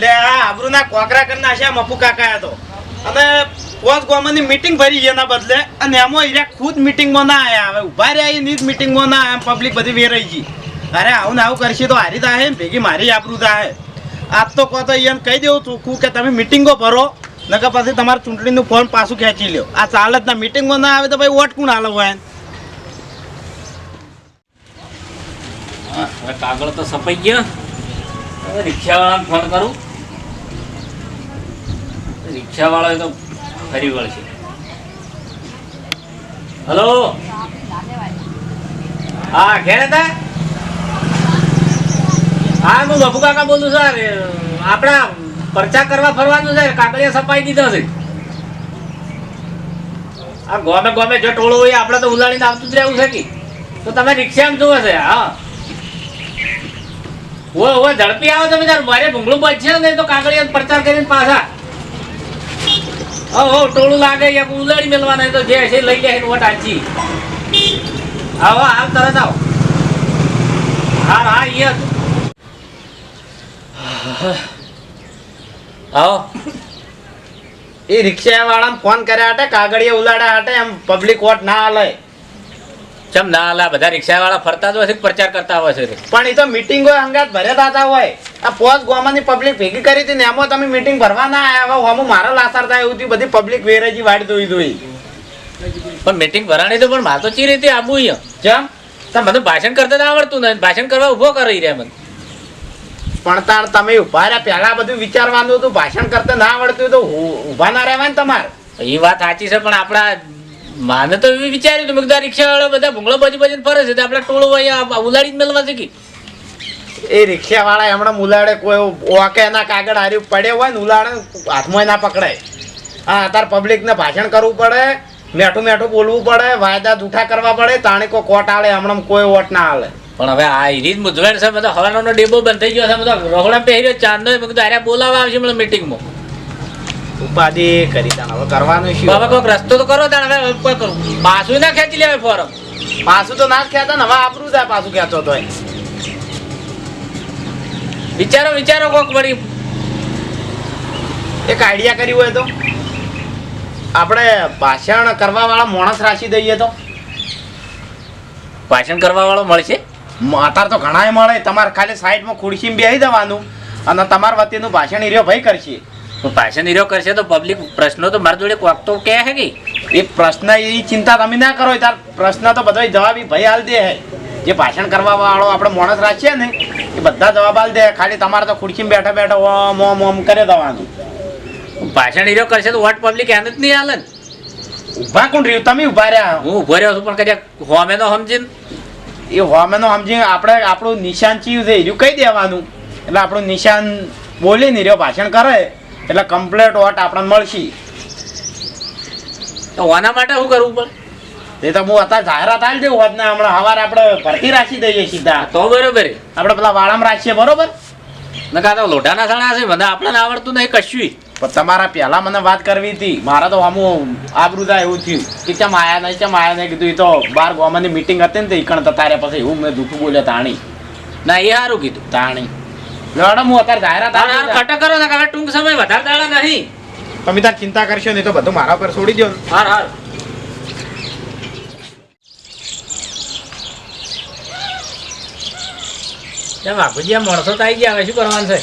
લે, આ આબરૂના કોકરા કરી નાખ્યા, મફુ કાકા તો. અને પોચ ગોમની મીટિંગ ભરી છે એના બદલે. અને એમાં હીરા ખુદ મીટિંગમાં ના આયા. હવે ઊભા રહ્યા એ નીજ મીટિંગમાં ના આયા પબ્લિક બધી વેરાઈ ગઈ. અરે, આવું ને આવું કરશે તો હારી થાય ને ભેગી મારી આબરૂ થાય આજ તો કહો તો એને કહી દેવું ચોખ્ખું કે તમે મીટિંગો ભરો, નકર પછી તમારે ચૂંટણીનું ફોર્મ પાછું ખેંચી લ્યો. આ ચાલે જ ના મીટિંગમાં ના આવે તો ભાઈ વોટ કોણ હાલો હોય? કાગળ તો સફાઈ ગયો. રિક્ષાવાળાને ફોન કરું. રિક્ષાવાળો તો ફરી વળશે. હલો? હા, ઘેર હતા? હા, હું બાપુ કાકા બોલું સર આપણા પરચા કરવા ફરવાનું છે, કાગળિયા સપાઈ દીધો છે. આ ગોમે ગોમે જો ટોળું હોય, આપણે તો ઉલાડીને આવતું જ રહેવું છે કે. તો તમે રિક્ષામાં જુઓ છે, હા. ઓ ઓ ઝડપી આવો તમે, તાર મારે ભૂંગળું બચશે ને, તો કાગળિયા પ્રચાર કરીને પાછા. ઓ ટોળું લાગે યા ઉલાડી મેલવાના તો જે છે લઈ લે વોટ આજી આવો હાલ તરત આવો. હા હા યે આવો. એ રિક્ષાવાળાને ફોન કર્યા હતા, કાગળિયા ઉલાડ્યા હતા, એમ પબ્લિક વોટ ના હાલે ચમ ના અલા બધા રિક્ષા વાળા ફરતા જ હોય છે પ્રચાર કરતા હોય છે પણ એ તો મીટિંગો હંગાત ભર્યા થતા હોય. આ પોસ ગોમાની પબ્લિક ભેગી કરી હતી ને એમાં તમે મીટિંગ ભરવા ના આવ્યા હોય હું મારો લાસાર થાય એવું બધી પબ્લિક વેરાજી વાડી દોઈ દોઈ પણ મીટિંગ ભરાણી તો પણ મારે તો ચી રીતે આબુ અહીંયા. જેમ તો મને ભાષણ કરતા આવડતું નથી ભાષણ કરવા ઊભો કરી રહ્યા મને. પણ તાર તમે ઊભા રહ્યા પહેલા બધું વિચારવાનું હતું ભાષણ કરતા ના આવડતું તો ઊભા ના રહેવાય ને તમારે. એ વાત સાચી છે પણ આપણા માને તો એવી વિચાર્યું હતું મેં કીધું રિક્ષા વાળા બધા ભૂંગળો બાજુ બાજુ ફરે છે આપણે ટોળો અહીંયા ઉલાડી જ મેળવા છે કે? એ રિક્ષા વાળા હમણાં ઉલાડે કોઈ ઓકે એના કાગળ હાર્યું પડ્યો હોય ને ઉલાડે હાથમાં ના પકડાય. હા અત્યારે પબ્લિકને ભાષણ કરવું પડે મેઠું મેઠું બોલવું પડે વાયદા જૂઠા કરવા પડે તાણે કોઈ કોટ આલે હમણાં કોઈ વોટ ના આવે પણ હવે આ રીત મૂંઝવણ છે બધા હવાનો ડેબો બંધ થઈ ગયો છે બધા રોકડા પહેર્યો ચાંદો અરે બોલાવા આવશે મને મીટિંગમાં ઉપાધિ કરી તાણ હવે કરવાનું શું? હવે કોઈક રસ્તો તો કરો તાણ હવે કોઈ કરું. પાછું ના ખેંચી લેવાય ફોરમ. પાછું તો ના જ ખેંચતા ને હવે આપણું થાય પાછું ખેંચો તો વિચારો વિચારો કોક વળી. એક આઈડિયા કરી હોય તો. આપણે ભાષણ કરવા વાળા માણસ રાખી દઈએ તો. ભાષણ કરવા વાળો મળશે અત્યારે તો ઘણાય મળે. તમારે ખાલી સાઈડમાં ખુરશીમાં બેસી દેવાનું અને તમારા વતીનું ભાષણ હીરો ભાઈ કરશે. ભાષણ હીરો કરશે તો પબ્લિક પ્રશ્નો તો મારા જોડે કોક તો કહે છે કે એ પ્રશ્ન એ ચિંતા તમે ના કરો તાર પ્રશ્ન તો બધા જવાબ ભાઈ હાલ દે હે જે ભાષણ કરવા વાળો આપણે માણસ રાખીએ ને એ બધા જવાબ હાલ દે. ખાલી તમારે તો ખુરશીમાં બેઠા બેઠા ઓમ ઓમ ઓમ કરે દેવાનું. ભાષણ હીરો કરશે તો વોટ પબ્લિક એને જ નહીં હાલે ને. ઊભા કોણ રહ્યું? તમે ઊભા રહ્યા હું ઊભો રહ્યો છું પણ કદાચ હોમે તો સમજીને. એ હોમેનો સમજી આપણે આપણું નિશાન ચીયું છે એ કહી દેવાનું. એટલે આપણું નિશાન બોલીને રહ્યો ભાષણ કરે. એટલે કમ્પ્લેટ વોટ આપણને મળશે. તો આના માટે શું કરવું પડે? એ તો હું અત્યારે જાહેરાત આવી દઉં હોત ને હમણાં સવારે આપણે ભરતી રાખી દઈએ સીધા. તો બરોબર. આપણે પેલા વાળામાં રાખીએ બરોબર? નકા તો લોઢાના સણા છે બધા આપણને આવડતું નહીં કશું. પણ તમારા પહેલા મને વાત કરવી હતી. મારા તો હમું આબરૂદા એવું થયું. કે ચમ આયા નહીં ચમ આયા નહીં કીધું. એ તો બાર ગોમાની મિટિંગ હતી ને તો ઈકણ તારે પછી એવું મેં દુઃખ બોલ્યા તાણી. ના એ સારું કીધું. તાણી. લેવડો હું અત્યારે જાહેરાત હાર આપી હાર દઉં. કટક કરો ને હવે ટૂંક સમય વધારે દાડા નહીં. તમે તાર ચિંતા કરશો નહીં તો બધું મારા પર છોડી દો હાર હાર બાપુજી આ માણસો તો આવી ગયા હવે શું કરવાનું છે?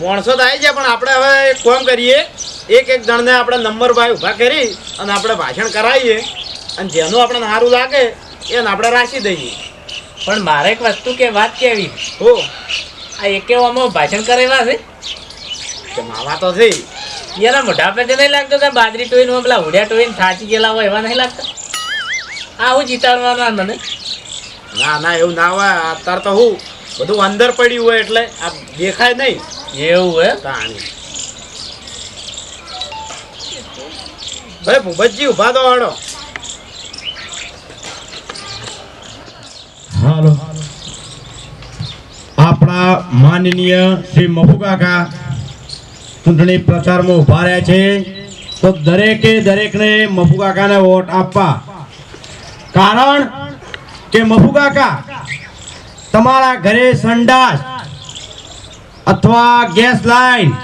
માણસો તો આવી ગયા પણ આપણે હવે એક કામ કરીએ. એક એક જણને આપણે નંબર ભાઈ ઊભા કરી અને આપણે ભાષણ કરાવીએ. અને જેનું આપણને સારું લાગે એને આપણે રાખી દઈએ. પણ મારે એક વસ્તુ કે વાત કેવી? હો. આ એકેવામાં ભાષણ કરેલા છે. મામા તો છે. એના મોઢા પે નહીં લાગતો કે બાજરી ટોઈને પેલા હુડિયા ટોઈને થાચી ગયેલા હોય એવા નહીં લાગતા. આવું જીતાડવાના મને. ના ના એવું ના હોય. અત્યારે તો હું બધું અંદર પડ્યું હોય એટલે આ દેખાય નહીં. એવું હે? તાણી. ભાઈ ભૂપતજી ઊભા તો વાળો આપણા માનનીય શ્રી મફુકાકા ચૂંટણી પ્રચારમાં ઊભા રહ્યા છે. તો દરેકે દરેકને મફુકાકાને વોટ આપવા. કારણ કે મફુકાકા તમારા ઘરે સંડાસ અથવા ગેસ લાઈન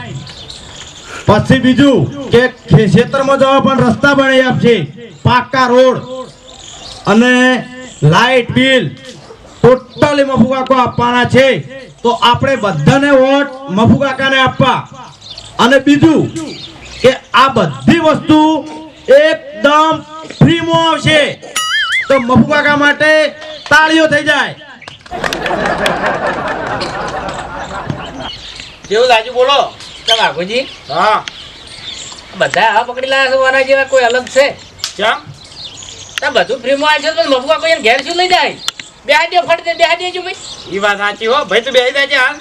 પછી બીજું કે ખેતરમાં જવા પણ રસ્તા બનાવી આપશે. પાકા રોડ અને લાઇટ બિલ ટોટલી મફુકાકો આપવાના છે. તો આપણે બધાને વોટ મફુ કાકાને આપવા. અને બીજું કે આ બધી વસ્તુ એકદમ ફ્રીમાં આવશે. તો મફુ કાકા માટે તાળીઓ થઈ જાય. કેવું રાજુ બોલો? વાઘુજી હા. બધા આ પકડી લાયા છે વાના જેવા કોઈ અલગ છે? કેમ? તો બધું ફ્રીમાં આવશે તો મફુકા કોઈ ઘેર શું લઈ જાય? બે ફટ દે બે જો ભાઈ ઈ વાત સાચી હો. ભાઈ તું બેહી જાજે હાલ.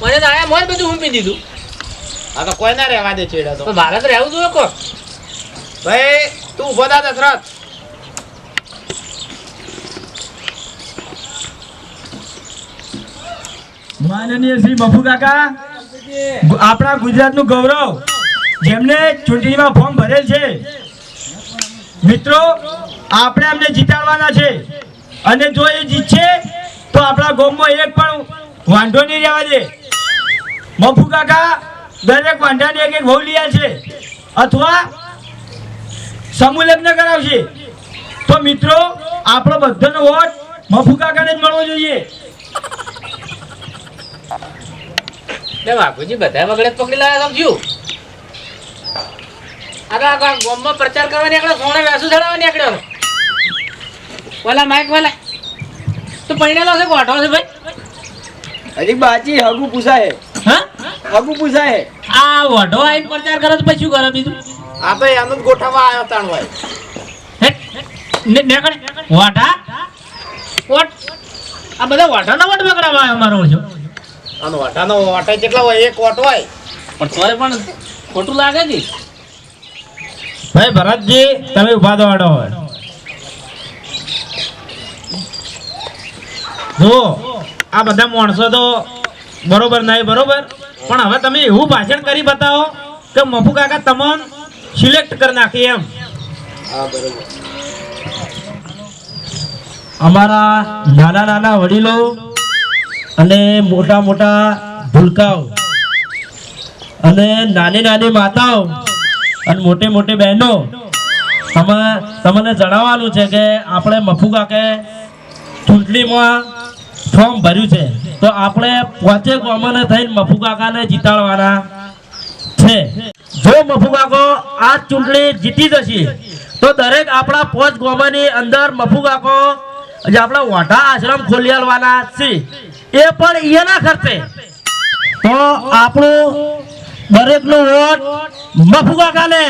મને તો આયા મોર બધું ઊંપી દીધું. આ તો કોઈ ના રહેવા દે છેડા તો. મારે તો રહેવું જોઈએ કો ભાઈ તું ઊભો થા દશરથ માનનીય શ્રી બફુ કાકા આપણા ગુજરાતનું ગૌરવ. જેમને ચૂંટણીમાં ફોર્મ ભરેલ છે. મિત્રો, આપણે એમને જીતાડવાના છે. અને જો એ જીતશે, તો આપણા ગોમમાં એક પણ વાંધો નહીં રહેવા દે. મફુ કાકા દરેક વાંધાને એક એક વહુ છે. અથવા સમૂહ લગ્ન કરાવશે. તો મિત્રો, આપણો બધાનો વોટ મફુ કાકાને જ મળવો જોઈએ. બાપુજી બધા વગડે પકડી લાયા, સમજ્યું? આગળ આગળ ગામમાં પ્રચાર કરવા નીકળ્યો સોણે વેસુ ચડાવવા નીકળ્યો વાલા માઇક વાલા તું પૈણેલો છે ગોઠો છે ભાઈ? હજી બાજી હગુ પૂછાય. હા? હગુ પૂછાય. આ વઢો આઈને પ્રચાર કરો તો પછી શું કરે બીજું? આ આવ્યો તાણ ભાઈ વાઢા? વોટ? આ બધા વાઢાના વોટ બગડાવા આવ્યો મારો છો અને વટાનો વટાઈ કેટલા હોય એક વોટ હોય. પણ તોય પણ ખોટું લાગે છે. ભાઈ ભરતજી, તમે ઊભા દોડો જો આ બધા માણસો તો બરોબર નહીં, બરોબર? પણ હવે તમે એવું ભાષણ કરી બતાવો કે મફુ કાકા તમને સિલેક્ટ કરી નાખી એમ. અમારા નાના નાના વડીલો અને મોટા મોટા ભૂલકાઓ અને નાની નાની માતાઓ અને મોટી મોટી બહેનો અમે તમને જણાવવાનું છે કે આપણે મફુ કાકે ચૂંટણીમાં ફોર્મ ભર્યું છે. તો આપણે પોતે કોમને થઈને મફુ કાકાને જીતાડવાના છે. જો મફુ કાકો આ ચૂંટણી જીતી જશે, તો દરેક આપણા પોચ ગામની અંદર મફુ કાકો જે આપણા વાઢા આશ્રમ ખોલી છે. એ પણ એના ખર્ચે. તો આપણું દરેકનો વોટ મફુ કાલે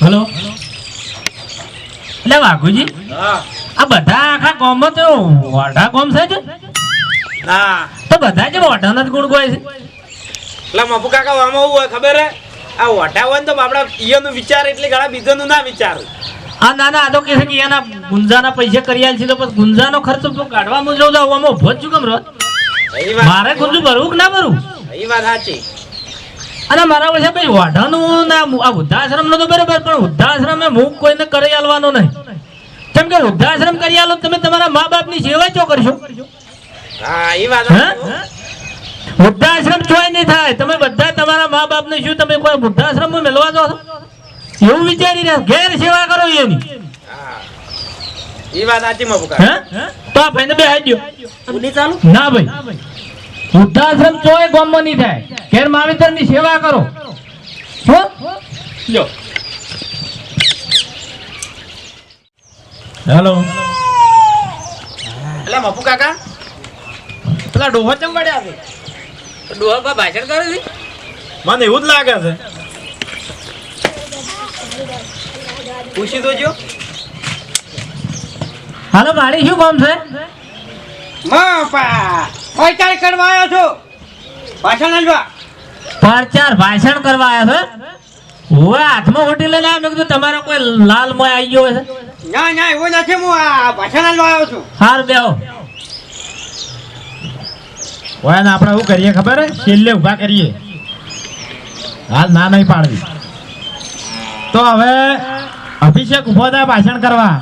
હેલો. એટલે વાઘુજી હા. આ બધા આખા ગામમાં તો વાઢા ગામ છે કે તો બધા જ વાઢાના જ ગુણ ગોય છે. એટલે મફુ કાકા આમાં હોય ખબર હે? આ વાઢા હોય ને તો આપડા ઈયોનું વિચાર એટલે ઘણા બીજાનું ના વિચાર. આ ના આ તો કહે છે કે એના ગુંજાના પૈસા કરી આલ છે તો પછી ગુંજાનો ખર્ચો તો કાઢવામાં જો જાવ આમાં છું કેમ રહો મારે ગુંજુ ભરવું કે ના ભરવું? એ વાત સાચી. અને મારા વર્ષે ભાઈ વાઢાનું ના આ વૃદ્ધાશ્રમ નો તો બરાબર પણ વૃદ્ધાશ્રમ હું કોઈને કરી આલવાનો નહીં. કેમ કે વૃદ્ધાશ્રમ કરી આલો તમે તમારા મા બાપની સેવા ચો કરશો? હા એ વાત વૃદ્ધાશ્રમ ચોય નહીં થાય. તમે બધા તમારા મા બાપને શું તમે કોઈ વૃદ્ધાશ્રમમાં મેળવા દો છો? એવું વિચારી રહ્યા ઘેર સેવા કરો એની. એ વાત સાચી મફુ હે? તો આ ભાઈને બે હાઈ ચાલુ? ના ભાઈ. વૃદ્ધાશ્રમ ચોય ગામમાં નહીં થાય. ઘેર માવિતરની સેવા કરો. હો? લ્યો હેલો. એટલે મફુ કાકા. પેલા ડોહો ચમ પડ્યા છે? ડોહા બા ભાષણ કરે છે? મને એવું જ લાગે છે. પૂછી દોજો હાલો ભાડી શું કામ છે? માપા ઓય કરવા આવ્યો છો. ભાષણ આલવા પ્રચાર ભાષણ કરવા આવ્યો છે? હું હાથમાં હોટી લઈને આવ્યો? કીધું તમારો કોઈ લાલ મોય આવી ગયો છે. ના ના એવું નથી હું આ ભાષણ આલવા આવ્યો છું. હાર બેહો. હોય ને આપણે શું કરીએ ખબર? હે છેલ્લે ઊભા કરીએ. હાલ ના નહીં પાડવી. તો હવે અભિષેક ઊભો થાય ભાષણ કરવા.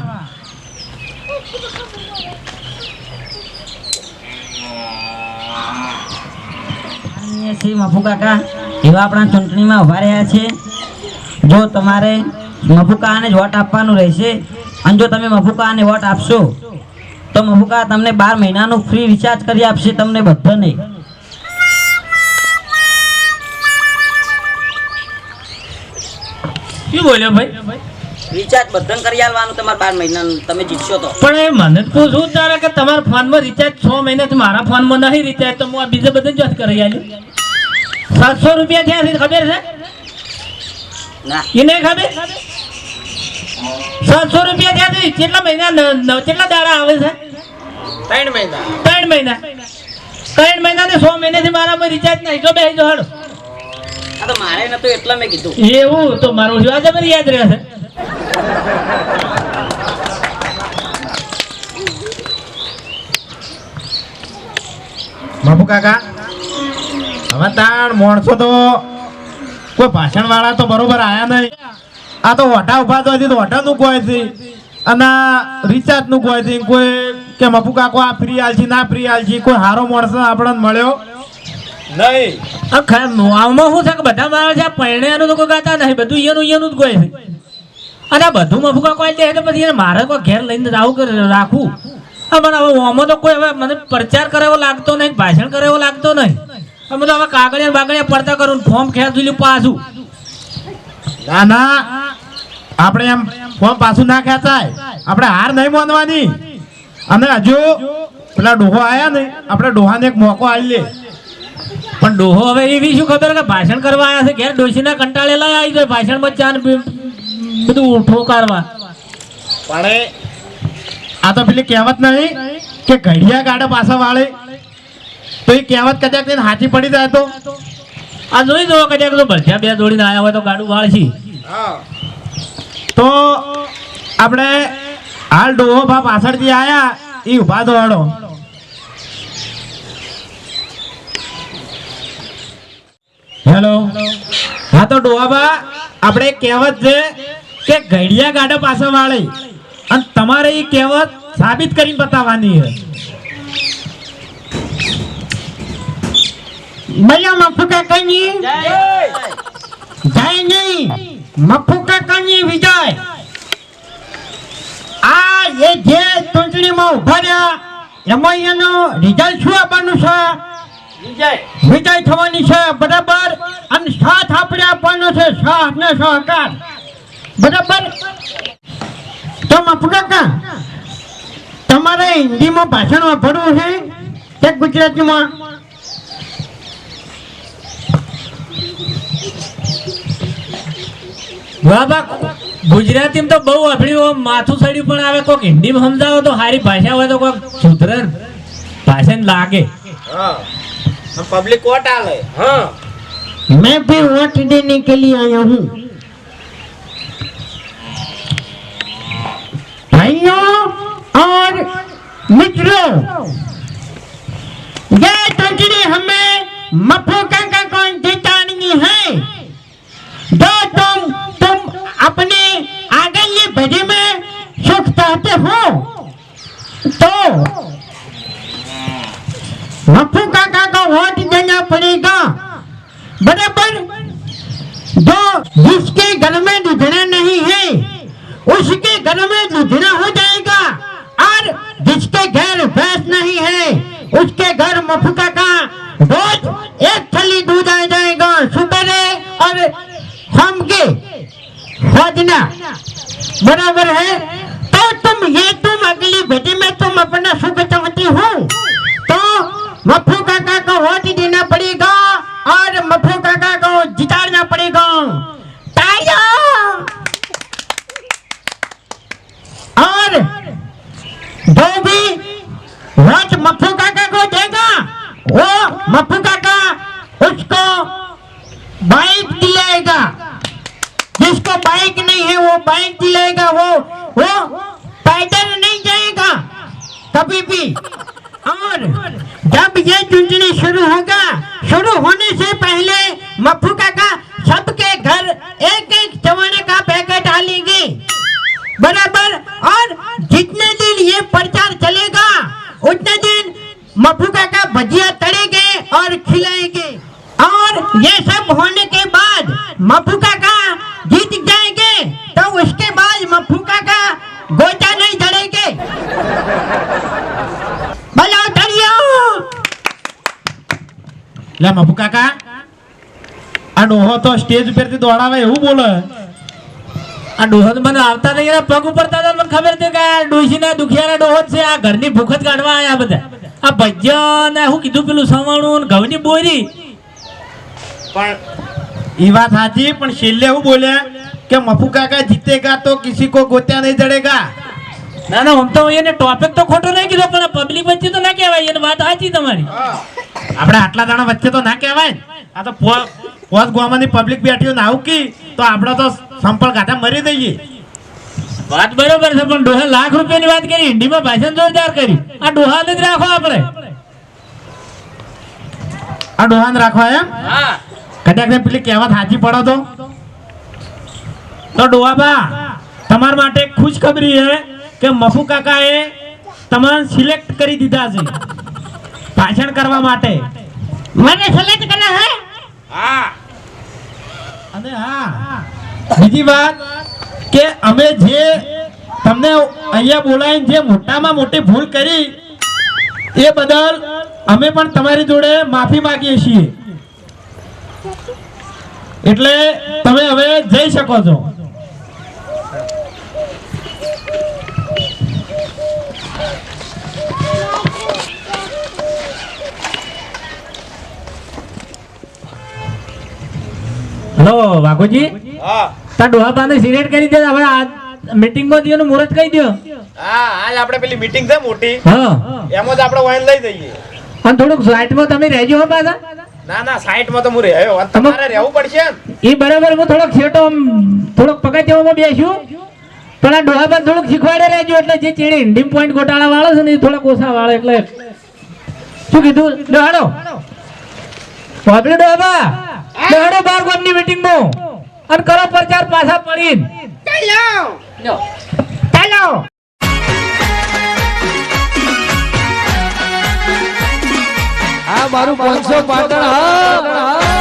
શ્રી મફુ કાકા એવા આપણા ચૂંટણીમાં ઊભા રહ્યા છે જો તમારે મફુકાને જ વોટ આપવાનું રહેશે અને જો તમે મફુકાને વોટ આપશો તો મફુકા તમને બાર મહિનાનું ફ્રી રિચાર્જ કરી આપશે તમને બધાને. શું બોલ્યો ભાઈ? રિચાર્જ બધન કરી આપવાનું તમારે બાર મહિનાનું તમે જીતશો તો. પણ એ મને પૂછવું તારે કે તમારા ફોનમાં રિચાર્જ છ મહિનાથી મારા ફોનમાં નહીં રિચાર્જ તો હું આ બીજે બધે જ કરી આલ્યું સાતસો રૂપિયા થયા છે ખબર છે? ના. એ નહીં ખબર? સાતસો રૂપિયા થયા છે કેટલા મહિના કેટલા દાડા આવે છે? ત્રણ મહિના. ત્રણ મહિના. ત્રણ મહિના ને સો મહિનાથી મારામાં રિચાર્જ નહીં તો બે જો હાડો આ તો મારે નતું એટલે મેં કીધું. એવું તો મારું જોવા મને યાદ રહેશે? બાપુ કાકા હવે તાણ માણસો તો? કોઈ ભાષણ વાળા તો બરોબર આયા નહીં. આ તો વટા ઊભા તો વટા નું કોઈ છે. અને રિચાર્જનું કોઈ છે. કોઈ કે મપુ કાકો આ ફ્રી આલછી ના ફ્રી આલછી કોઈ હારો માણસ આપણને મળ્યો? નહીં. આ ખા- આમાં શું છે કે બધા માણસ છે આ પરણ્યાનું તો કોઈ ગાતા નહીં બધું ઈયાનું ઈયાનું જ કોઈ છે. અને આ બધું મફુકા કોઈ દે એટલે પછી મારે કોઈ ઘેર લઈને આવું કરે રાખવું. મને હવે આમાં તો કોઈ હવે મને પ્રચાર કરે એવો લાગતો નહીં ભાષણ કરે એવો લાગતો નહીં. અમે તો હવે કાગળિયા બાગળિયા પડતા કરું ફોર્મ ખેંચી લ્યું પાછું. ના ના. આપણે એમ ફોર્મ પાછું ના ખેંચાય. આપણે હાર નહીં માનવાની. અને હજુ પેલા ડોહો આવ્યા ને આપણે ડોહાને એક મોકો આવી લે. પણ ડોહો હવે એવી શું ખબર કે ભાષણ કરવા આવ્યા છે? ઘેર ડોશીના કંટાળેલા આવી જાય ભાષણમાં ચાન બધું ઠોકારવા પણ આ તો પેલી કહેવત નહીં કે ઘડિયા ગાડે પાછા વાળે. તો એ કહેવત કદાચ એને હાથી પડી જાય તો? આ જોઈ દો કદાચ તો ભરજા બે જોડીને આવ્યા હોય તો ગાડું વાળશી. તો આપણે હાલ ડોહો બા પાછળથી આયા એ ઊભા દોડો હેલો. હા તો ડોહાબા આપણે કહેવત છે કે ઘડિયા ગાડા પાસે વાળે. અને તમારે એ કહેવત સાબિત કરીને બતાવવાની છે. ભૈયા મફુકા કાકાની જય. નહીં. મફુકા કાકાની વિજય. આ એ જે ચૂંટણીમાં ઊભા રહ્યા એમાં એનું રિઝલ્ટ શું આપવાનું છે? વિજય. થવાની છે બરાબર? અને સાથ આપણે આપવાનો છે સાથ ને સહકાર. બરાબર? તો મફુકાકા તમારે હિન્દીમાં ભાષણ વાપરવું છે કે ગુજરાતીમાં? વાહ બા ગુજરાતીમાં તો બહુ આપણી માથું સડ્યું પણ આવે કોઈક હિન્દીમાં સમજાવો તો સારી ભાષા હોય તો કોઈક સુધરે ભાષા ને લાગે પબ્લિક કોટ આલે. હા. મેં ભી વોટ દેને કે લિયે આયા હું. भाइयों और मित्रों, ये चुटनी हमें मफू काका को जितानी है? जो तुम तुम अपने आगे भरी में सुख चाहते हो तो मफू को वोट देना पड़ेगा। बराबर, जो जिसके घर में दूधना नहीं है, उसके घर में दूधना हो जाएगा और जिसके घर भैंस नहीं है उसके घर मफुका का रोज एक थैली दूध आ जाएगा, सुबह और शाम के। खोजना बराबर है। तो तुम ये तुम अगली बेटी में तुम अपना सुख चाहती हो तो मफू काका को वोट देना पड़ेगा और मफू काका को जिताना पड़ेगा। और जो भी वोट मफू काका को देगा वो मफू काका उसको बाइक दिलाएगा जिसको बाइक नहीं है वो बाइक दिलाएगा वो वो पैदल नहीं जाएगा कभी भी और जब ये चुनचुनी शुरू होगा शुरू होने से पहले मप्पू काका सबके घर एक एक चवाने का पैकेट डालेंगे बराबर और जितने दिन ये प्रचार चलेगा उतने दिन मप्पू काका भजिया तड़ेंगे और खिलाएंगे और ये सब होने के बाद मप्पू काका जीत जाएंगे तो उसके बाद मप्पू काका गोचा नहीं चढ़ेंगे बोलो तड़ियो લે મફુ કાકા આ ડોહો તો સ્ટેજ ઉપરથી દોડાવે એવું બોલે આ ડોહો મને આવતા નહીં પગ ઉપર હતા મને ખબર છે કે આ ડોશીના દુખિયાના ડોહો છે, આ ઘરની ભૂખ જ કાઢવા આયા બધા. આ ભજ્ય ને શું કીધું પેલું સવાણું ઘઉંની બોરી. પણ એ વાત સાચી, પણ છેલ્લે એવું બોલ્યા કે મફુ કાકા જીતેગા તો કિસી કો ગોત્યા નહીં જડેગા ના ના, આમ તો એને ટોપિક તો ખોટો નહીં કીધો, પણ પબ્લિક વચ્ચે તો ના કહેવાય, એને વાત સાચી તમારી. આપણે આટલા દાણા વચ્ચે તો ના કહેવાય. આ તો પોત ગોમાંની પબ્લિક બેઠી હોય ને આવું કી, તો આપણે તો સંપળ કાઢા મરી દઈએ. વાત બરોબર છે પણ ડોહા લાખ રૂપિયાની વાત કરી હિન્દીમાં ભાષણ જોરદાર કરી. આ ડોહાને જ રાખો આપણે. આ ડોહાને રાખવા એમ? કદાચ પેલી કહેવત હાજી પડો તો. તો ડોહાબા તમારા માટે ખુશખબરી છે કે મફુ કાકાએ તમારે સિલેક્ટ કરી દીધા છે. ભાષણ કરવા માટે. મને સિલેક્ટ કર્યા હે હા? અને હા. બીજી વાત કે અમે જે તમને અહીંયા બોલાવીને જે મોટામાં મોટી ભૂલ કરી, એ બદલ અમે પણ તમારી જોડે માફી માંગીએ છીએ. એટલે તમે હવે જઈ શકો છો. હલો વાઘોજી. હા. તાર ડોહા પાને સિલેક્ટ કરી દે હવે આ મીટિંગમાં દિયોનું મુહૂર્ત કહી દો હા આજ આપણે પેલી મીટિંગ છે મોટી. હા. એમાં જ આપણે વાઈન લઈ જઈએ. અને થોડુંક સાઈડમાં તમે રહેજો હો પાછા. ના ના સાઈડમાં તો હું રહ્યો અને તમારે રહેવું પડશે એ બરાબર હું થોડોક છેટો થોડોક પગથિયામાં બેસ્યું પણ આ ડોહા પર થોડુંક શીખવાડે રહેજો એટલે જે ચીડી ડીમ પોઈન્ટ ગોટાળા વાળો છે ને એ થોડાક ઓછા વાળો એટલે શું કીધું? ડોહાડો વાપરી ડોહા ડોહાડો બાર ગામની મીટિંગમાં અને કરો પ્રચાર પાછા પડીને. મારું પાંચસો પાટણ હા